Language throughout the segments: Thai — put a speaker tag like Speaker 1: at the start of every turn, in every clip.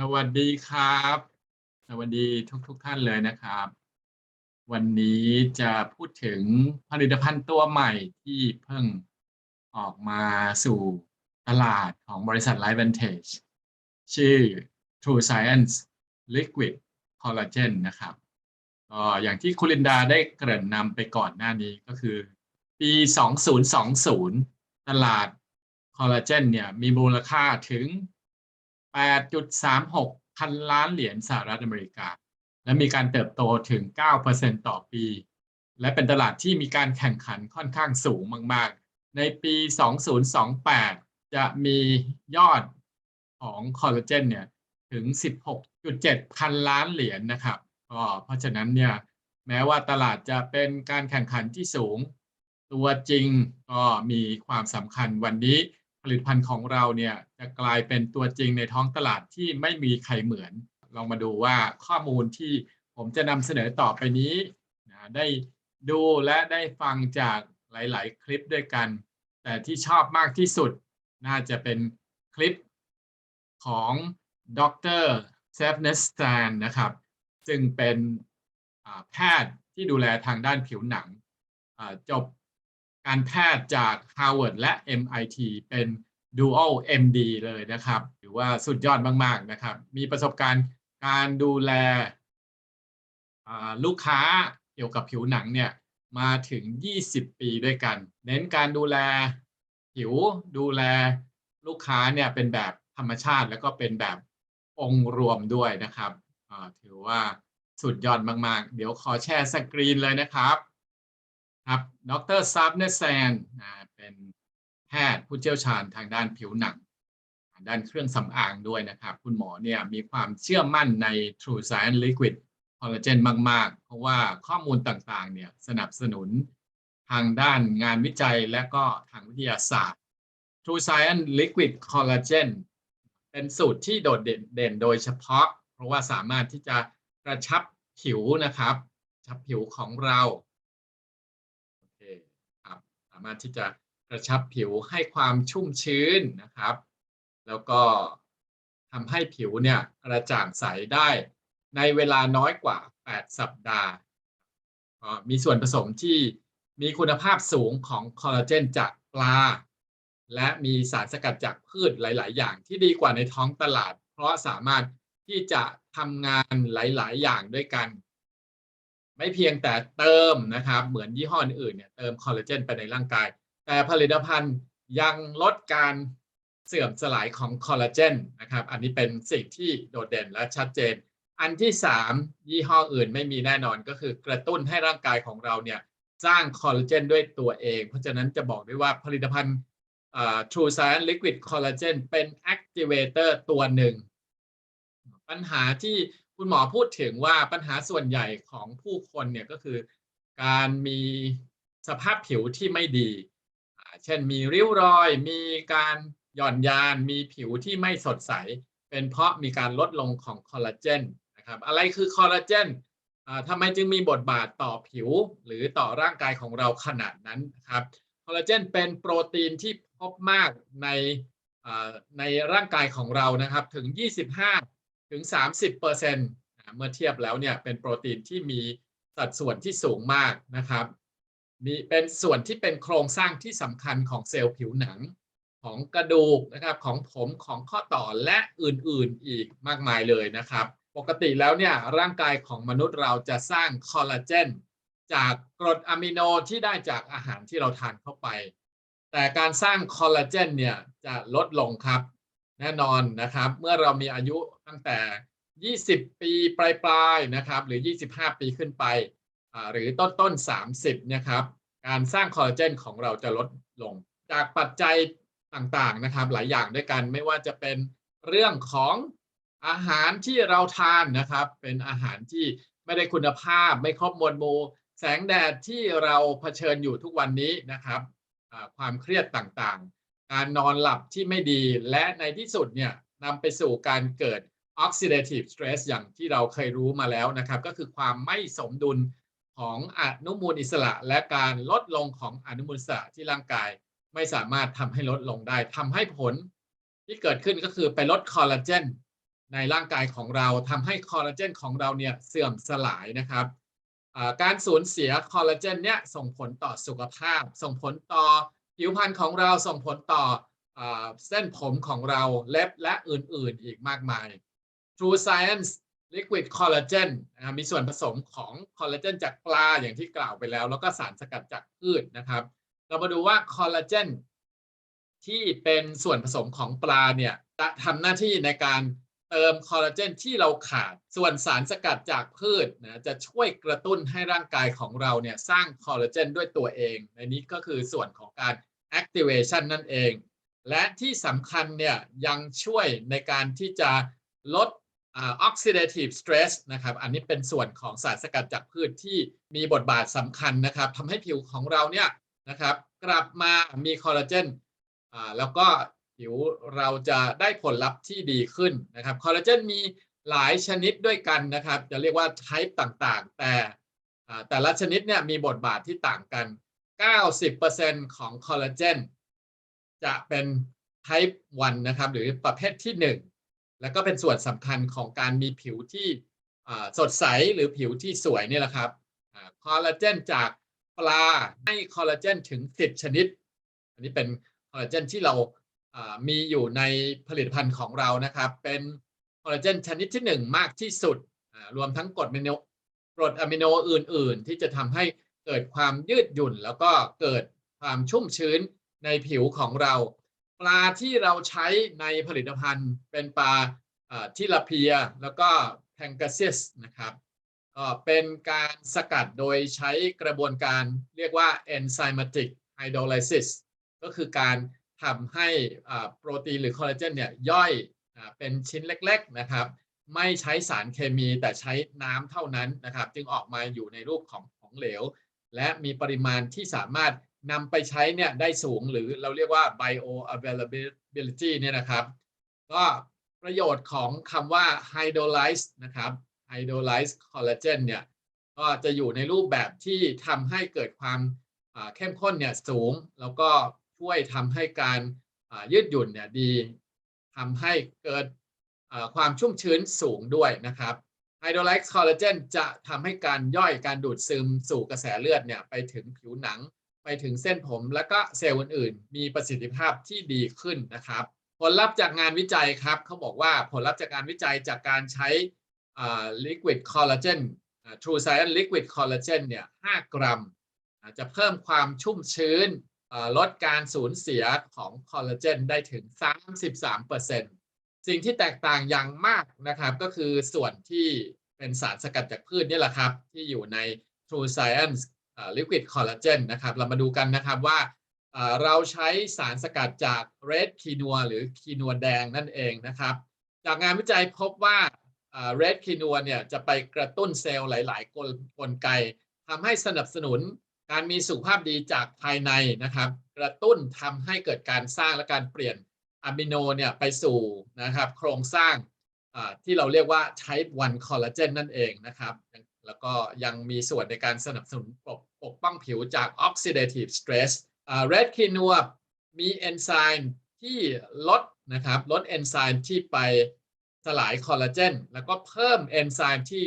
Speaker 1: สวัสดีครับ สวัสดีทุกๆท่านเลยนะครับ วันนี้จะพูดถึงผลิตภัณฑ์ตัวใหม่ที่เพิ่งออกมาสู่ตลาดของบริษัท LifeVantage ชื่อ True Science Liquid Collagen นะครับก็อย่างที่คุณลินดาได้เกริ่นนำไปก่อนหน้านี้ก็คือ ปี 2020 ตลาดคอลลาเจนเนี่ยมีมูลค่าถึง 8.36 พันล้านเหรียญสหรัฐอเมริกา และมีการเติบโตถึง 9%ต่อปี และเป็นตลาดที่มีการแข่งขันค่อนข้างสูงมาก ๆ ในปี 2028 จะมียอดของคอลลาเจนเนี่ยถึง 16.7 พันล้านเหรียญนะครับก็เพราะฉะนั้นเนี่ยแม้ว่าตลาดจะเป็นการแข่งขันที่สูง ตัวจริงก็มีความสำคัญวันนี้ ผลิตภัณฑ์ของเราเนี่ยจะกลายเป็นตัวจริงในท้องตลาดที่ไม่มีใครเหมือน ลองมาดูว่าข้อมูลที่ผมจะนำเสนอต่อไปนี้นะได้ดูและได้ฟังจากหลาย ๆ คลิปด้วยกัน แต่ที่ชอบมากที่สุดน่าจะเป็นคลิปของดรเซฟเนสแตนนะครับ ซึ่งเป็นแพทย์ที่ดูแลทางด้านผิวหนังจบ การแพทย์จาก Harvard และ MIT เป็น Dual MD เลยนะครับถือว่าสุดยอดมาก ๆ นะครับ มีประสบการณ์การดูแลลูกค้าเกี่ยวกับผิวหนังเนี่ยมาถึง 20 ปีด้วยกัน เน้นการดูแลผิวดูแลลูกค้าเนี่ยเป็นแบบธรรมชาติแล้วก็เป็นแบบองค์รวมด้วยนะครับถือว่าสุดยอดมาก ๆ เดี๋ยวขอแชร์สกรีนเลยนะครับ ครับ ดรซับเนแซนเป็นแพทย์ผู้เชี่ยวชาญทางด้านผิวหนัง ด้านเครื่องสำอางด้วยนะครับ คุณหมอเนี่ยมีความเชื่อมั่นใน True Science Liquid Collagen มาก ๆ เพราะว่าข้อมูลต่างๆ เนี่ยสนับสนุนทางด้านงานวิจัยและก็ทางวิทยาศาสตร์ True Science Liquid Collagen เป็นสูตรที่โดดเด่นโดยเฉพาะ เพราะว่าสามารถที่จะกระชับผิวนะครับ ชับผิวของเราามารถที่จะกระชับผิวให้ความชุ่มชื้นนะครับ แล้วก็ทำให้ผิวเนี่ยกระจ่างใสได้ในเวลาน้อยกว่า 8 สัปดาห์ มีส่วนผสมที่มีคุณภาพสูงของคอลลาเจนจากปลา และมีสารสกัดจากพืชหลาย ๆ อย่างที่ดีกว่าในท้องตลาด เพราะสามารถที่จะทำงานหลาย ๆ อย่างด้วยกัน ไม่เพียงแต่เติมนะครับ เหมือนยี่ห้ออื่นเนี่ยเติมคอลลาเจนไปในร่างกาย แต่ผลิตภัณฑ์ยังลดการเสื่อมสลายของคอลลาเจนนะครับ อันนี้เป็นสิ่งที่โดดเด่นและชัดเจน อันที่ 3 ยี่ห้ออื่นไม่มีแน่นอนก็คือกระตุ้นให้ร่างกายของเราเนี่ยสร้างคอลลาเจนด้วยตัวเอง เพราะฉะนั้นจะบอกได้ว่าผลิตภัณฑ์ True Science Liquid Collagen เป็น Activator ตัวหนึ่ง ปัญหาที่ คุณหมอพูดถึงว่าปัญหาส่วนใหญ่ของผู้คนเนี่ยก็คือการมีสภาพผิวที่ไม่ดี เช่นมีริ้วรอย มีการหย่อนยาน มีผิวที่ไม่สดใส เป็นเพราะมีการลดลงของคอลลาเจนนะครับ อะไรคือคอลลาเจนทำไมจึงมีบทบาทต่อผิวหรือต่อร่างกายของเราขนาดนั้นครับ คอลลาเจนเป็นโปรตีนที่พบมากในในร่างกายของเรานะครับถึง 25 ถึง 30%เเมื่อเทียบแล้วเนี่ยเป็นโปรตีนที่มีสัดส่วนที่สูงมากนะครับมีเป็นส่วนที่เป็นโครงสร้างที่สำคัญของเซลล์ผิวหนังของกระดูกนะครับของผมของข้อต่อและอื่นๆอีกมากมายเลยนะครับ ปกติแล้วเนี่ยร่างกายของมนุษย์เราจะสร้างคอลลาเจนจากกรดอะมิโนที่ได้จากอาหารที่เราทานเข้าไป แต่การสร้างคอลลาเจนเนี่ยจะลดลงครับ แน่นอนนะครับ เมื่อเรามีอายุตั้งแต่ 20 ปีปลายๆนะครับ หรือ 25 ปีขึ้นไปหรือต้นต้น 30นะครับการสร้างคอลลาเจนของเราจะลดลง จากปัจจัยต่างๆนะครับ หลายอย่างด้วยกันไม่ว่าจะเป็นเรื่องของอาหารที่เราทานนะครับ เป็นอาหารที่ไม่ได้คุณภาพไม่ครบมวลหมู่แสงแดดที่เราเผชิญอยู่ทุกวันนี้นะครับความเครียดต่างๆ การนอนหลับที่ไม่ดี และในที่สุดเนี่ยนำไปสู่การเกิด oxidative stress อย่างที่เราเคยรู้มาแล้วนะครับ ก็คือความไม่สมดุลของอนุมูลอิสระ และการลดลงของอนุมูลอิสระที่ร่างกายไม่สามารถทำให้ลดลงได้ทำให้ผลที่เกิดขึ้นก็คือไปลดคอลลาเจนในร่างกายของเราทำให้คอลลาเจนของเราเนี่ยเสื่อมสลายนะครับการสูญเสียคอลลาเจนเนี่ยส่งผลต่อสุขภาพ ส่งผลต่อ ผิวพรรณของเราส่งผลต่อเส้นผมของเราเล็บและอื่นๆอีกมากมาย True Science Liquid Collagen นะครับมีส่วนผสมของคอลลาเจนจากปลาอย่างที่กล่าวไปแล้ว แล้วก็สารสกัดจากพืชนะครับ เรามาดูว่าคอลลาเจนที่เป็นส่วนผสมของปลาเนี่ยจะทำหน้าที่ในการ เติมคอลลาเจนที่เราขาด ส่วนสารสกัดจากพืชนะจะช่วยกระตุ้นให้ร่างกายของเราเนี่ยสร้างคอลลาเจนด้วยตัวเอง ในนี้ก็คือส่วนของการ activation นั่นเอง และที่สำคัญเนี่ยยังช่วยในการที่จะลดอ่า oxidative stress นะครับ อันนี้เป็นส่วนของสารสกัดจากพืชที่มีบทบาทสำคัญนะครับทำให้ผิวของเราเนี่ยนะครับกลับมามีคอลลาเจนแล้วก็ ผิวเราจะได้ผลลัพธ์ที่ดีขึ้นนะครับคอลลาเจนมีหลายชนิดด้วยกันนะครับ จะเรียกว่า type ต่างๆ แต่แต่ละชนิดเนี่ยมีบทบาทที่ต่างกัน 90%ของคอลลาเจนจะเป็น type 1นะครับ หรือประเภทที่ 1 แล้วก็เป็นส่วนสำคัญของการมีผิวที่สดใสหรือผิวที่สวยนี่แหละครับอคอลลาเจนจากปลาให้คอลลาเจนถึง 10 ชนิด อันนี้เป็นคอลลาเจนที่เรา มีอยู่ในผลิตภัณฑ์ของเรานะครับ เป็นคอลลาเจนชนิดที่ 1 มากที่สุด รวมทั้งกรดอะมิโนกรดอะมิโนอื่น ๆ ที่จะทำให้เกิดความยืดหยุ่น แล้วก็เกิดความชุ่มชื้นในผิวของเรา ปลาที่เราใช้ในผลิตภัณฑ์เป็นปลาทิลาเพีย แล้วก็แพงกาซิสนะครับก็เป็นการสกัดโดยใช้กระบวนการเรียกว่า enzymatic hydrolysis ก็คือการ ทำให้โปรตีนหรือคอลลาเจนเนี่ยย่อยเป็นชิ้นเล็กๆนะครับไม่ใช้สารเคมีแต่ใช้น้ำเท่านั้นนะครับ จึงออกมาอยู่ในรูปของของเหลว และมีปริมาณที่สามารถนำไปใช้เนี่ยได้สูงหรือเราเรียกว่า bioavailability เนี่ยนะครับ ก็ประโยชน์ของคำว่า hydrolyze นะครับ hydrolyze collagen เนี่ยก็จะอยู่ในรูปแบบที่ทำให้เกิดความเข้มข้นเนี่ยสูง แล้วก็ ช่วยทำให้การยืดหยุ่นเนี่ยดีทำให้เกิดความชุ่มชื้นสูงด้วยนะครับ Hydrolyzed collagen จะทำให้การย่อยการดูดซึมสู่กระแสเลือดเนี่ยไปถึงผิวหนังไปถึงเส้นผมและก็เซลล์อื่นๆ มีประสิทธิภาพที่ดีขึ้นนะครับ ผลลัพธ์จากงานวิจัยครับเขาบอกว่าผลลัพธ์จากการวิจัยจากการใช้อ่า liquid collagen อ่า True Science liquid collagen เนี่ย 5 กรัม จะเพิ่มความชุ่มชื้น ลดการสูญเสียของคอลลาเจนได้ถึง 33%สิ่งที่แตกต่างอย่างมากนะครับ ก็คือส่วนที่เป็นสารสกัดจากพืชนี่แหละครับ ที่อยู่ใน True Science อ่า Liquid Collagen นะครับ เรามาดูกันนะครับว่าเราใช้สารสกัดจาก Red Quinoa หรือคีนัวแดงนั่นเองนะครับ จากงานวิจัยพบว่าอ่า Red Quinoa เนี่ยจะไปกระตุ้นเซลล์หลาย ๆ กลกลไกทำให้สนับสนุน การมีสุขภาพดีจากภายในนะครับ กระตุ้นทำให้เกิดการสร้างและการเปลี่ยนอะมิโนเนี่ยไปสู่นะครับ โครงสร้างที่เราเรียกว่า type 1 collagen นั่นเองนะครับ แล้วก็ยังมีส่วนในการสนับสนุนปกปกป้องผิวจาก oxidative stress red quinoa มีเอนไซม์ที่ลดนะครับลดเอนไซม์ที่ไปสลายคอลลาเจนแล้วก็เพิ่มเอนไซม์ที่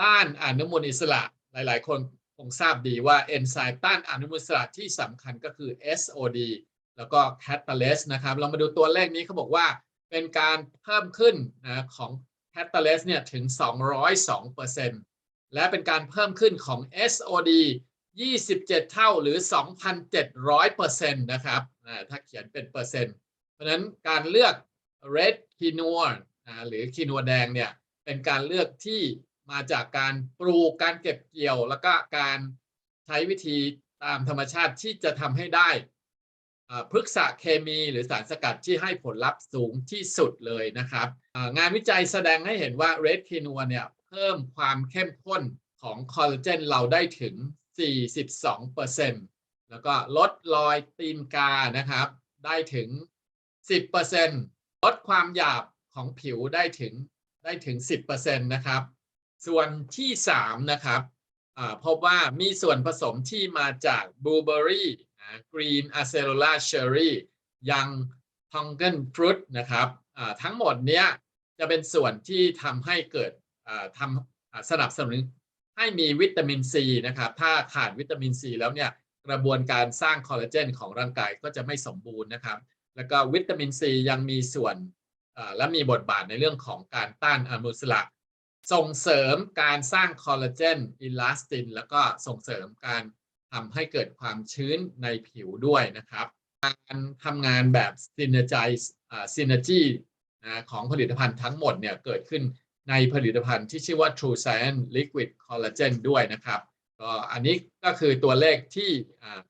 Speaker 1: ต้านอนุมูลอิสระหลาย ๆ คน คงทราบดีว่าเอนไซม์ต้านอนุมูลอิสระที่สำคัญก็คือ SOD แล้วก็ catalase นะครับ เรามาดูตัวเลขนี้เขาบอกว่าเป็นการเพิ่มขึ้นนะของ catalase เนี่ยถึง 202%และเป็นการเพิ่มขึ้นของ SOD 27 เท่าหรือ 2,700%นะครับถ้าเขียนเป็นเปอร์เซ็นต์ เพราะฉะนั้นการเลือก red quinoa อ่าหรือคีนัวแดงเนี่ยเป็นการเลือกที่ มาจากการปลูกการเก็บเกี่ยว แล้วก็การใช้วิธีตามธรรมชาติที่จะทำให้ได้พฤกษะเคมีหรือสารสกัดที่ให้ผลลัพธ์สูงที่สุดเลยนะครับงานวิจัยแสดงให้เห็นว่า red quinoa เนี่ยเพิ่มความเข้มข้นของคอลลาเจนเราได้ถึง 42%แล้วก็ลดรอยตีนกานะครับ ได้ถึง 10%ลดความหยาบของผิวได้ถึงได้ถึง 10%นะครับ ส่วนที่3นะครับพบว่ามีส่วนผสมที่มาจากบลูเบอรี่กรีนอะเซโ l ล่าเชอร์รี่ยังทองเกิลฟรุตนะครับทั้งหมดเนี้ยจะเป็นส่วนที่ทำให้เกิดทำสนับสนุนให้มีวิตามินซีนะครับ ถ้าขาดวิตามินซีแล้วเนี่ยกระบวนการสร้างคอลลาเจนของร่างกายก็จะไม่สมบูรณ์นะครับ แล้วก็วิตามินซียังมีส่วนและมีบทบาทในเรื่องของการต้านอนุมูลอิสระ ส่งเสริมการสร้างคอลลาเจนอิลาสตินแล้วก็ส่งเสริมการทำให้เกิดความชื้นในผิวด้วยนะครับ การทำงานแบบ synergize อ่า synergy นะของผลิตภัณฑ์ทั้งหมดเนี่ยเกิดขึ้นในผลิตภัณฑ์ที่ชื่อว่า True Science Liquid Collagen ด้วยนะครับก็อันนี้ก็คือตัวเลขที่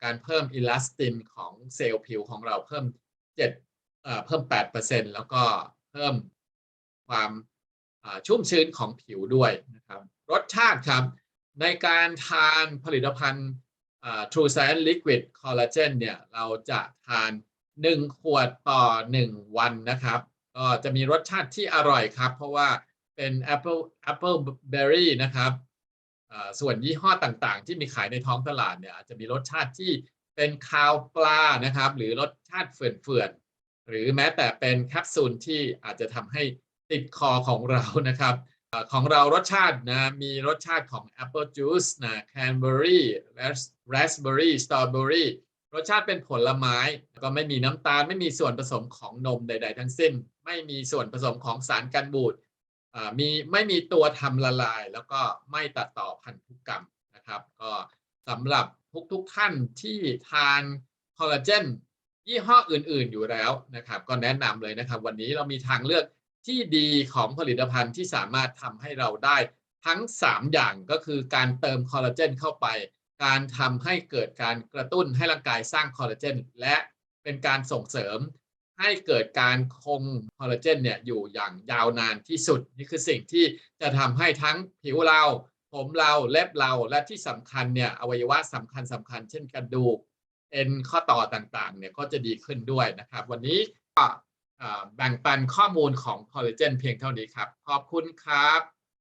Speaker 1: การเพิ่มอิลาสตินของเซลล์ผิวของเราเพิ่ม7เอ่อเพิ่ม 8%แล้วก็เพิ่มความ ชุ่มชื้นของผิวด้วยนะครับรสชาติครับในการทานผลิตภัณฑ์ True Science Liquid Collagen เนี่ยเราจะทาน 1 ขวดต่อ 1 วันนะครับ ก็จะมีรสชาติที่อร่อยครับ เพราะว่าเป็น Apple Apple Berry นะครับส่วนยี่ห้อต่างๆ ที่มีขายในท้องตลาดเนี่ยอาจจะมีรสชาติที่เป็นคาวปลานะครับ หรือรสชาติเฟื่อนๆหรือแม้แต่เป็นแคปซูลที่อาจจะทำให้ ติดคอของเรานะครับของเรารสชาตินะมีรสชาติของ Apple Juice นะ Cranberry Raspberry Strawberry รสชาติเป็นผลไม้ก็ไม่มีน้ำตาลไม่มีส่วนผสมของนมใด ๆ ทั้งสิ้น ไม่มีส่วนผสมของสารกันบูดมีไม่มีตัวทำละลาย แล้วก็ไม่ตัดต่อพันธุกรรมนะครับ ก็สำหรับทุกๆท่านที่ทานคอลลาเจนยี่ห้ออื่น ๆ อยู่แล้วนะครับ ก็แนะนำเลยนะครับ วันนี้เรามีทางเลือก ที่ดีของผลิตภัณฑ์ที่สามารถทำให้เราได้ทั้ง 3 อย่างก็คือการเติมคอลลาเจนเข้าไป การทำให้เกิดการกระตุ้นให้ร่างกายสร้างคอลลาเจนและเป็นการส่งเสริมให้เกิดการคงคอลลาเจนเนี่ยอยู่อย่างยาวนานที่สุด นี่คือสิ่งที่จะทำให้ทั้งผิวเรา ผมเราเล็บเราและที่สำคัญเนี่ยอวัยวะสำคัญสำคัญเช่นกระดูกเอ็นข้อต่อต่างๆเนี่ยก็จะดีขึ้นด้วยนะครับ วันนี้ก็ แบ่งปันข้อมูลของคอลลาเจนเพียงเท่านี้ครับ ขอบคุณครับ